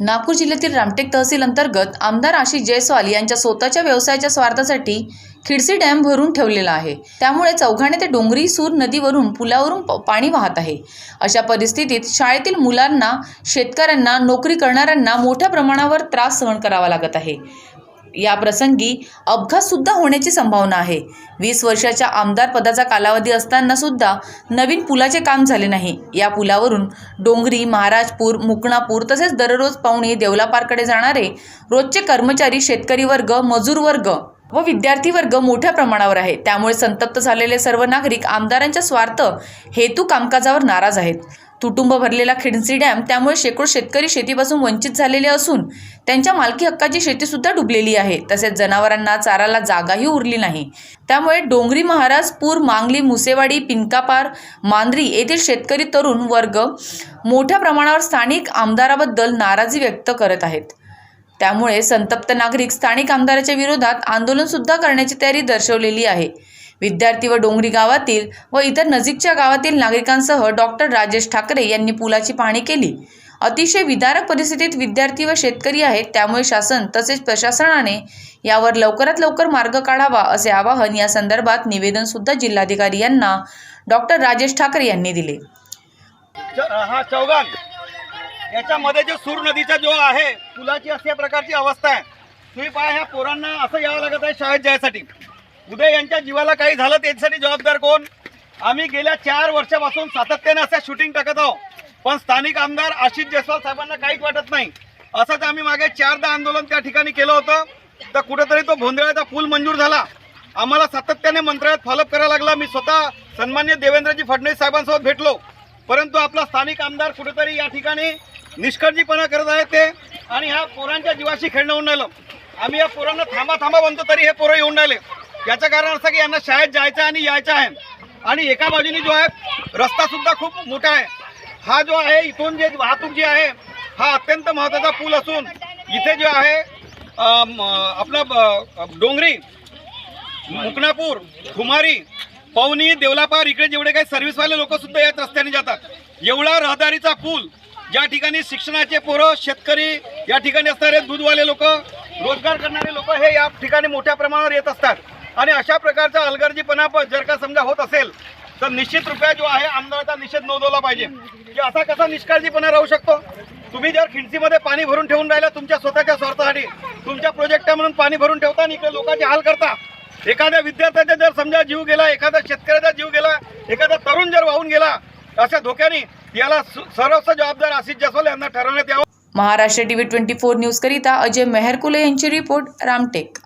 नागपूर जिल्ह्यातील रामटेक तहसील अंतर्गत आमदार आशिष जयस्वाल यांच्या स्वतःच्या व्यवसायाच्या स्वार्थासाठी खिडसी डॅम भरून ठेवलेला आहे. त्यामुळे चौघाणे ते डोंगरी सूर नदीवरून पुलावरून प- पाणी वाहत आहे. अशा परिस्थितीत शाळेतील मुलांना शेतकऱ्यांना नोकरी करणाऱ्यांना मोठ्या प्रमाणावर त्रास सहन करावा लागत आहे. या प्रसंगी अपघात सुद्धा होण्याची संभावना आहे. वीस वर्षाच्या आमदार पदाचा कालावधी असताना सुद्धा नवीन पुलाचे काम झाले नाही. या पुलावरून डोंगरी महाराजपूर मुकणापूर तसेच दररोज पाहुणे देवलापारकडे जाणारे रोजचे कर्मचारी शेतकरी वर्ग मजूर वर्ग व विद्यार्थी वर्ग मोठ्या प्रमाणावर आहे. त्यामुळे संतप्त झालेले सर्व नागरिक आमदारांच्या स्वार्थ हेतू कामकाजावर नाराज आहेत. तुटुंब भरलेला खिडसी डॅम त्यामुळे शेकडो शेतकरी शेतीपासून वंचित झालेले असून त्यांच्या मालकी हक्काची शेतीसुद्धा डुबलेली आहे. तसेच जनावरांना चाराला जागाही उरली नाही. त्यामुळे डोंगरी महाराज पूर मांगली मुसेवाडी पिंकापार मांद्री येथील शेतकरी तरुण वर्ग मोठ्या प्रमाणावर स्थानिक आमदाराबद्दल नाराजी व्यक्त करत आहेत. त्यामुळे संतप्त नागरिक स्थानिक आमदाराच्या विरोधात आंदोलनसुद्धा करण्याची तयारी दर्शवलेली आहे. विद्यार्थी व डोंगरी गावातील व इतर नजीकच्या गावातील नागरिकांसह डॉक्टर राजेश ठाकरे यांनी पुलाची पाहणी केली. अतिशय विदारक परिस्थितीत विद्यार्थी व शेतकरी आहेत त्यामुळे शासन तसेच प्रशासनाने यावर लवकरात लवकर मार्ग काढावा असे आवाहन या संदर्भात निवेदन सुद्धा जिल्हाधिकारी यांना डॉक्टर राजेश ठाकरे यांनी दिले. हा चौगान याच्यामध्ये जो सूर नदीचा जो आहे पुलाची अशा प्रकारची अवस्था आहे. तुम्ही पाहा ह्या पोरांना असं यावं लागत आहे शाळेत जायसाठी. उद्या यांच्या जीवाला काही झालं त्यांच्यासाठी जबाबदार कोण? आम्ही गेल्या चार वर्षापासून सातत्याने असं शूटिंग टाकत आहोत. पण स्थानिक आमदार आशिष जयस्वाल साहेबांना काहीच वाटत नाही. असंच आम्ही मागे चारदा आंदोलन त्या ठिकाणी केलं होतं. तर कुठेतरी तो भोंदळ्याचा पूल मंजूर झाला. आम्हाला सातत्याने मंत्रालयात फॉलोअप करायला लागला. मी स्वतः सन्मान्य देवेंद्रजी फडणवीस साहेबांसोबत भेटलो. परंतु आपला स्थानिक आमदार कुठेतरी या ठिकाणी निष्काळजीपणा करत आहे ते आणि ह्या पोरांच्या जीवाशी खेळणं होऊन राहिलं. आम्ही या पोरांना थांबा थांबा म्हणतो तरी हे पोरं येऊन राहिले. याचं कारण असं की यांना शाळेत जायचं आणि यायचं आहे. आणि एका बाजूने जो आहे रस्ता सुद्धा खूप मोठा आहे. हा जो आहे इथून जे वाहतूक जी आहे हा अत्यंत महत्त्वाचा पूल असून इथे जो आहे आपला डोंगरी मुकणापूर खुमारी पवनी देवलापार इकडे जेवढे काही सर्व्हिसवाले लोक सुद्धा याच रस्त्याने जातात. एवढा रहदारीचा पूल ज्या ठिकाणी शिक्षणाचे पोरं शेतकरी या ठिकाणी असणारे दूधवाले लोक रोजगार करणारे लोक हे या ठिकाणी मोठ्या प्रमाणावर येत असतात. आणि अशा प्रकारचा अलगर्जीपणा पण जर का समजा होत असेल तर निश्चित रुपया जो आहे आमदाराचा निषेध नोंदवला पाहिजे. की असा कसा निष्काळजीपणा राहू शकतो? तुम्ही जर खिडसीमध्ये पाणी भरून ठेवून राहिला तुमच्या स्वतःच्या स्वार्थासाठी तुमच्या प्रोजेक्ट म्हणून पाणी भरून ठेवता आणि इकडे लोकांचे हाल करता एखाद्या विद्यार्थ्याचा जर समजा जीव गेला एखाद्या शेतकऱ्याचा जीव गेला एखादा तरुण जर वाहून गेला अशा धोक्याने याला सर्वस्व जबाबदार आशिष जसवाल यांना ठरवण्यात यावं. महाराष्ट्र टीव्ही ट्वेंटी फोर न्यूजकरिता अजय मेहरकुले यांची रिपोर्ट रामटेक.